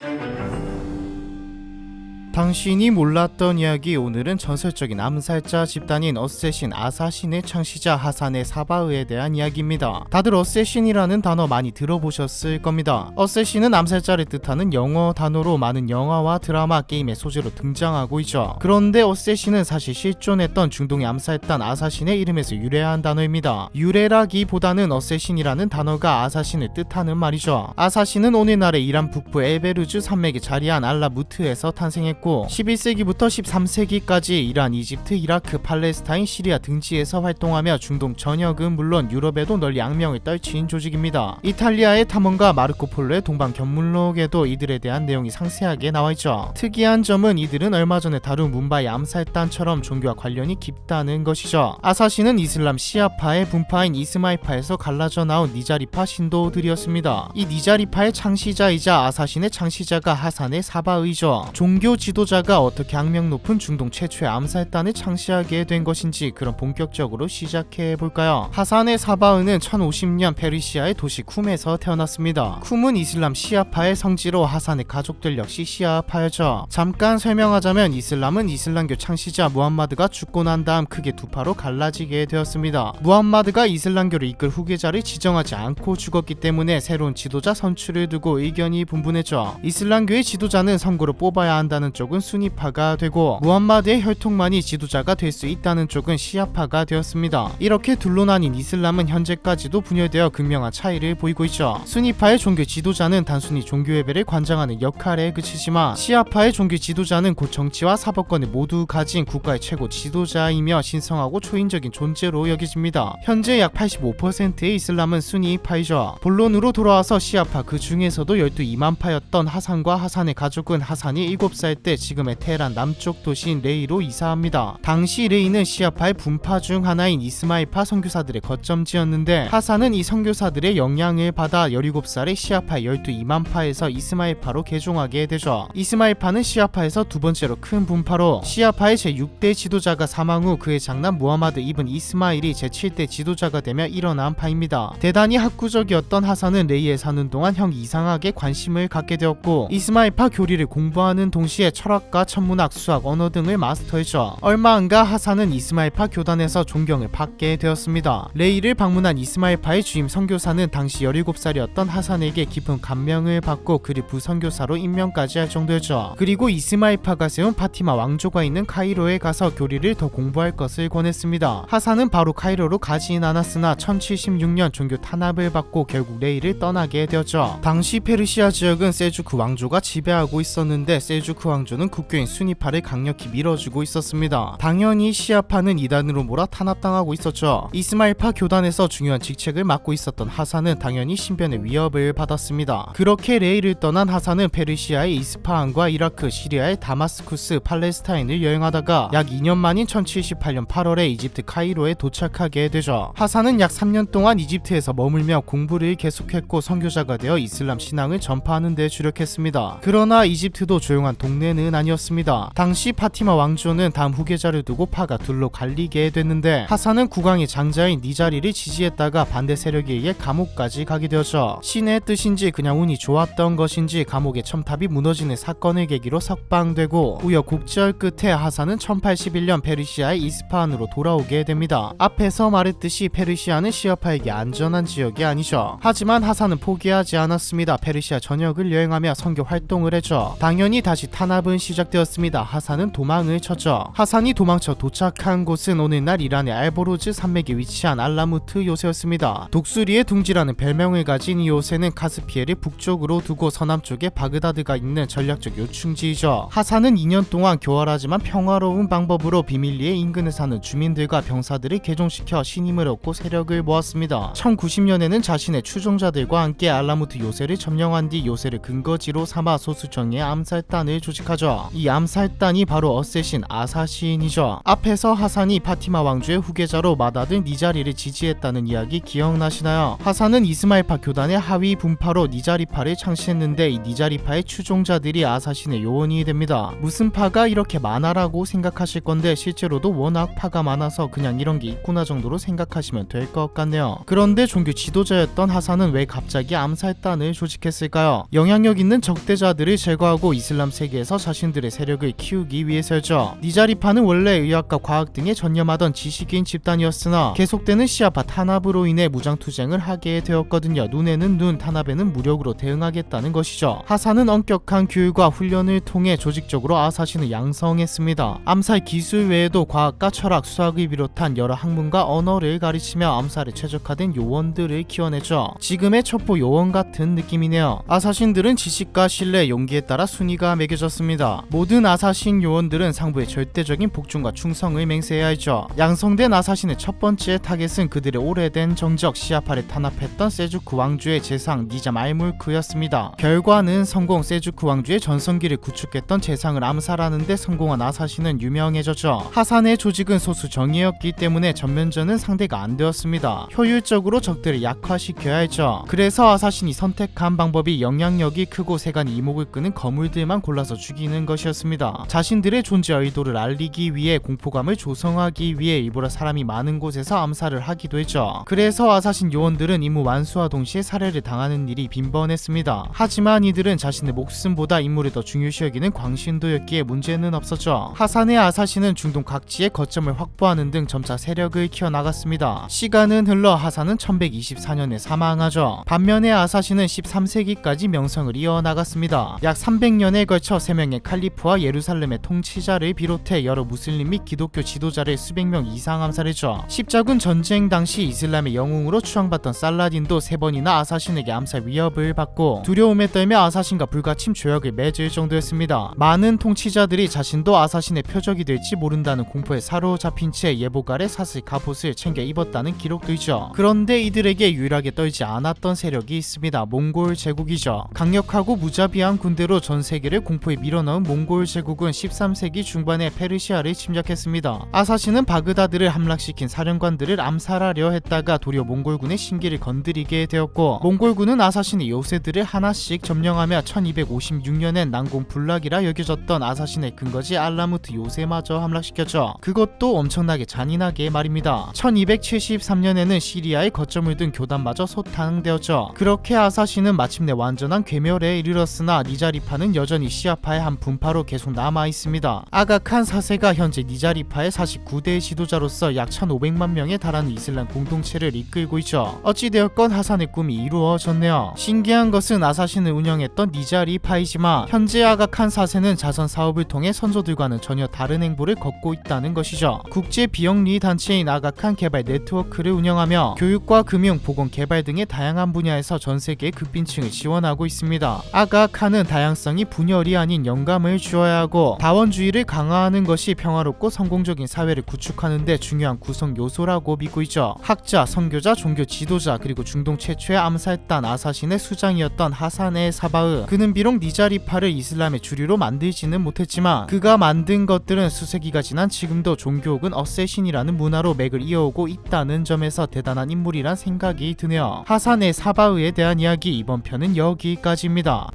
Thank you. 당신이 몰랐던 이야기 오늘은 전설적인 암살자 집단인 어쌔신 아사신의 창시자 하산의 사바흐에 대한 이야기입니다. 다들 어쌔신이라는 단어 많이 들어보셨을 겁니다. 어쌔신은 암살자를 뜻하는 영어 단어로 많은 영화와 드라마, 게임의 소재로 등장하고 있죠. 그런데 어쌔신은 사실 실존했던 중동의 암살단 아사신의 이름에서 유래한 단어입니다. 유래라기보다는 어쌔신이라는 단어가 아사신을 뜻하는 말이죠. 아사신은 오늘날의 이란 북부 엘베르즈 산맥에 자리한 알라무트에서 탄생했고 11세기부터 13세기까지 이란, 이집트, 이라크, 팔레스타인, 시리아 등지에서 활동하며 중동 전역은 물론 유럽에도 널리 악명을 떨친 조직입니다. 이탈리아의 탐험가 마르코 폴로의 동방 견물록에도 이들에 대한 내용이 상세하게 나와 있죠. 특이한 점은 이들은 얼마 전에 다룬 문바이 암살단처럼 종교와 관련이 깊다는 것이죠. 아사시는 이슬람 시아파의 분파인 이스마이파에서 갈라져 나온 니자리파 신도들이었습니다. 이 니자리파의 창시자이자 아사신의 창시자가 하산의 사바의죠. 종교 지도 자가 어떻게 악명 높은 중동 최초의 암살단을 창시하게 된 것인지 그럼 본격적으로 시작해 볼까요? 하산의 사바의는 1050년 페르시아의 도시 쿰에서 태어났습니다. 쿰은 이슬람 시아파의 성지로 하산의 가족들 역시 시아파였죠. 잠깐 설명하자면 이슬람은 이슬람교 창시자 무함마드가 죽고 난 다음 크게 두 파로 갈라지게 되었습니다. 무함마드가 이슬람교를 이끌 후계자를 지정하지 않고 죽었기 때문에 새로운 지도자 선출을 두고 의견이 분분했죠. 이슬람교의 지도자는 선거로 뽑아야 한다는 쪽은 수니파가 되고 무함마드의 혈통만이 지도자가 될 수 있다는 쪽은 시아파가 되었습니다. 이렇게 둘로 나뉜 이슬람은 현재까지도 분열되어 극명한 차이를 보이고 있죠. 수니파의 종교 지도자는 단순히 종교 예배를 관장하는 역할에 그치지만 시아파의 종교 지도자는 곧 정치와 사법권을 모두 가진 국가의 최고 지도자이며 신성하고 초인적인 존재로 여겨집니다. 현재 약 85%의 이슬람은 수니파이죠. 본론으로 돌아와서 시아파 그 중에서도 열두 이만파였던 하산과 하산의 가족은 하산이 7살 때 지금의 테헤란 남쪽 도시인 레이로 이사합니다. 당시 레이는 시아파의 분파 중 하나인 이스마일파 선교사들의 거점지였는데 하산은 이 선교사들의 영향을 받아 17살의 시아파 열두 이만파에서 이스마일파로 개종하게 되죠. 이스마일파는 시아파에서 두 번째로 큰 분파로 시아파의 제6대 지도자가 사망 후 그의 장남 무하마드 이븐 이스마일이 제7대 지도자가 되며 일어난 파입니다. 대단히 학구적이었던 하산은 레이에 사는 동안 형 이상하게 관심을 갖게 되었고 이스마일파 교리를 공부하는 동시에 철학과 천문학, 수학, 언어 등을 마스터했죠. 얼마 안가 하산은 이스마일파 교단에서 존경을 받게 되었습니다. 레이를 방문한 이스마일파의 주임 선교사는 당시 17살이었던 하산에게 깊은 감명을 받고 그를 부선교사로 임명까지 할 정도였죠. 그리고 이스마일파가 세운 파티마 왕조가 있는 카이로에 가서 교리를 더 공부할 것을 권했습니다. 하산은 바로 카이로로 가진 않았으나 1076년 종교 탄압을 받고 결국 레이를 떠나게 되었죠. 당시 페르시아 지역은 셀주크 왕조가 지배하고 있었는데 셀주크 왕조 는 국교인 수니파를 강력히 밀어주고 있었습니다. 당연히 시아파는 이단으로 몰아 탄압당하고 있었죠. 이스마일파 교단에서 중요한 직책을 맡고 있었던 하산은 당연히 신변의 위협을 받았습니다. 그렇게 레이를 떠난 하산은 페르시아의 이스파한과 이라크, 시리아의 다마스쿠스, 팔레스타인을 여행하다가 약 2년 만인 1078년 8월에 이집트 카이로에 도착하게 되죠. 하산은 약 3년 동안 이집트에서 머물며 공부를 계속했고 선교자가 되어 이슬람 신앙을 전파하는 데 주력했습니다. 그러나 이집트도 조용한 동네 는 아니었습니다. 당시 파티마 왕조는 다음 후계자를 두고 파가 둘로 갈리게 됐는데 하산은 국왕의 장자인 니자리를 지지했다가 반대 세력에 의해 감옥까지 가게 되었죠. 신의 뜻인지 그냥 운이 좋았던 것인지 감옥의 첨탑이 무너지는 사건을 계기로 석방되고 우여곡절 끝에 하산은 1081년 페르시아의 이스파한으로 돌아오게 됩니다. 앞에서 말했듯이 페르시아는 시아파에게 안전한 지역이 아니죠. 하지만 하산은 포기하지 않았습니다. 페르시아 전역을 여행하며 선교 활동을 했죠. 당연히 다시 탄압 은 시작되었습니다. 하산은 도망을 쳤죠. 하산이 도망쳐 도착한 곳은 오늘날 이란의 알보로즈 산맥에 위치한 알라무트 요새였습니다. 독수리의 둥지라는 별명을 가진 이 요새는 카스피해를 북쪽으로 두고 서남쪽에 바그다드가 있는 전략적 요충지이죠. 하산은 2년 동안 교활하지만 평화로운 방법으로 비밀리에 인근에 사는 주민들과 병사들을 개종시켜 신임을 얻고 세력을 모았습니다. 1090년에는 자신의 추종자들과 함께 알라무트 요새를 점령한 뒤 요새를 근거지로 삼아 소수정의 암살단을 조직하죠. 하죠. 이 암살단이 바로 어쌔신 아사신이죠. 앞에서 하산이 파티마 왕조의 후계자로 맏아들 니자리를 지지했다는 이야기 기억나시나요? 하산은 이스마일파 교단의 하위 분파로 니자리파를 창시했는데 이 니자리파의 추종자들이 아사신의 요원이 됩니다. 무슨 파가 이렇게 많아라고 생각하실 건데 실제로도 워낙 파가 많아서 그냥 이런 게 있구나 정도로 생각하시면 될 것 같네요. 그런데 종교 지도자였던 하산은 왜 갑자기 암살단을 조직했을까요? 영향력 있는 적대자들을 제거하고 이슬람 세계에서 자신들의 세력을 키우기 위해서였죠. 니자리파는 원래 의학과 과학 등에 전념하던 지식인 집단이었으나 계속되는 시아파 탄압으로 인해 무장투쟁을 하게 되었거든요. 눈에는 눈, 탄압에는 무력으로 대응하겠다는 것이죠. 하산은 엄격한 교육과 훈련을 통해 조직적으로 아사신을 양성했습니다. 암살 기술 외에도 과학과 철학, 수학을 비롯한 여러 학문과 언어를 가르치며 암살에 최적화된 요원들을 키워내죠. 지금의 첩보 요원 같은 느낌이네요. 아사신들은 지식과 신뢰, 용기에 따라 순위가 매겨졌습니다. 모든 아사신 요원들은 상부의 절대적인 복종과 충성을 맹세해야 했죠. 양성된 아사신의 첫 번째 타겟은 그들의 오래된 정적 시아파를 탄압했던 세주크 왕주의 재상 니자 말물크였습니다. 결과는 성공 세주크 왕주의 전성기를 구축했던 재상을 암살하는데 성공한 아사신은 유명해졌죠. 하산의 조직은 소수 정예였기 때문에 전면전은 상대가 안 되었습니다. 효율적으로 적들을 약화시켜야 했죠. 그래서 아사신이 선택한 방법이 영향력이 크고 세간이 이목을 끄는 거물들만 골라서 죽이 는 것이었습니다. 자신들의 존재 의도를 알리기 위해 공포감을 조성하기 위해 일부러 사람이 많은 곳에서 암살을 하기도 했죠. 그래서 아사신 요원들은 임무 완수와 동시에 살해를 당하는 일이 빈번했습니다. 하지만 이들은 자신의 목숨보다 임무를 더 중요시 여기는 광신도였기에 문제는 없었죠. 하산의 아사신은 중동 각지의 거점을 확보하는 등 점차 세력을 키워나갔습니다. 시간은 흘러 하산은 1124년에 사망하죠. 반면에 아사신은 13세기까지 명성을 이어나갔습니다. 약 300년에 걸쳐 3명의 칼리프와 예루살렘의 통치자를 비롯해 여러 무슬림 및 기독교 지도자를 수백 명 이상 암살했죠. 십자군 전쟁 당시 이슬람의 영웅으로 추앙받던 살라딘도 세 번이나 아사신에게 암살 위협을 받고 두려움에 떨며 아사신과 불가침 조약을 맺을 정도였습니다. 많은 통치자들이 자신도 아사신의 표적이 될지 모른다는 공포에 사로잡힌 채 예복 아래 사슬 갑옷을 챙겨 입었다는 기록도 있죠. 그런데 이들에게 유일하게 떨지 않았던 세력이 있습니다. 몽골 제국이죠. 강력하고 무자비한 군대로 전 세계를 공포에 밀어 넣은 몽골 제국은 13세기 중반에 페르시아를 침략했습니다. 아사신은 바그다드를 함락시킨 사령관들을 암살하려 했다가 도리어 몽골군의 신기를 건드리게 되었고 몽골군은 아사신의 요새들을 하나씩 점령하며 1256년엔 난공 불락이라 여겨졌던 아사신의 근거지 알라무트 요새마저 함락시켰죠. 그것도 엄청나게 잔인하게 말입니다. 1273년에는 시리아의 거점을 둔 교단마저 소탕되었죠. 그렇게 아사신은 마침내 완전한 괴멸에 이르렀으나 니자리파는 여전히 시아파의 한 분파로 계속 남아 있습니다. 아가칸 4세가 현재 니자리파의 49대 지도자로서 약 1,500만 명에 달하는 이슬람 공동체를 이끌고 있죠. 어찌되었건 하산의 꿈이 이루어졌네요. 신기한 것은 아사신을 운영했던 니자리파이지만 현재 아가칸 4세는 자선 사업을 통해 선조들과는 전혀 다른 행보를 걷고 있다는 것이죠. 국제 비영리 단체인 아가칸 개발 네트워크를 운영하며 교육과 금융, 보건 개발 등의 다양한 분야에서 전 세계 극빈층을 지원하고 있습니다. 아가칸은 다양성이 분열이 아닌 영감을 주어야 하고 다원주의를 강화하는 것이 평화롭고 성공적인 사회를 구축하는 데 중요한 구성 요소라고 믿고 있죠. 학자, 선교자, 종교 지도자 그리고 중동 최초의 암살단 아사신의 수장이었던 하산의 사바흐 그는 비록 니자리파를 이슬람의 주류로 만들지는 못했지만 그가 만든 것들은 수세기가 지난 지금도 종교 혹은 어쌔신이라는 문화로 맥을 이어오고 있다는 점에서 대단한 인물이란 생각이 드네요. 하산의 사바흐에 대한 이야기 이번 편은 여기까지입니다.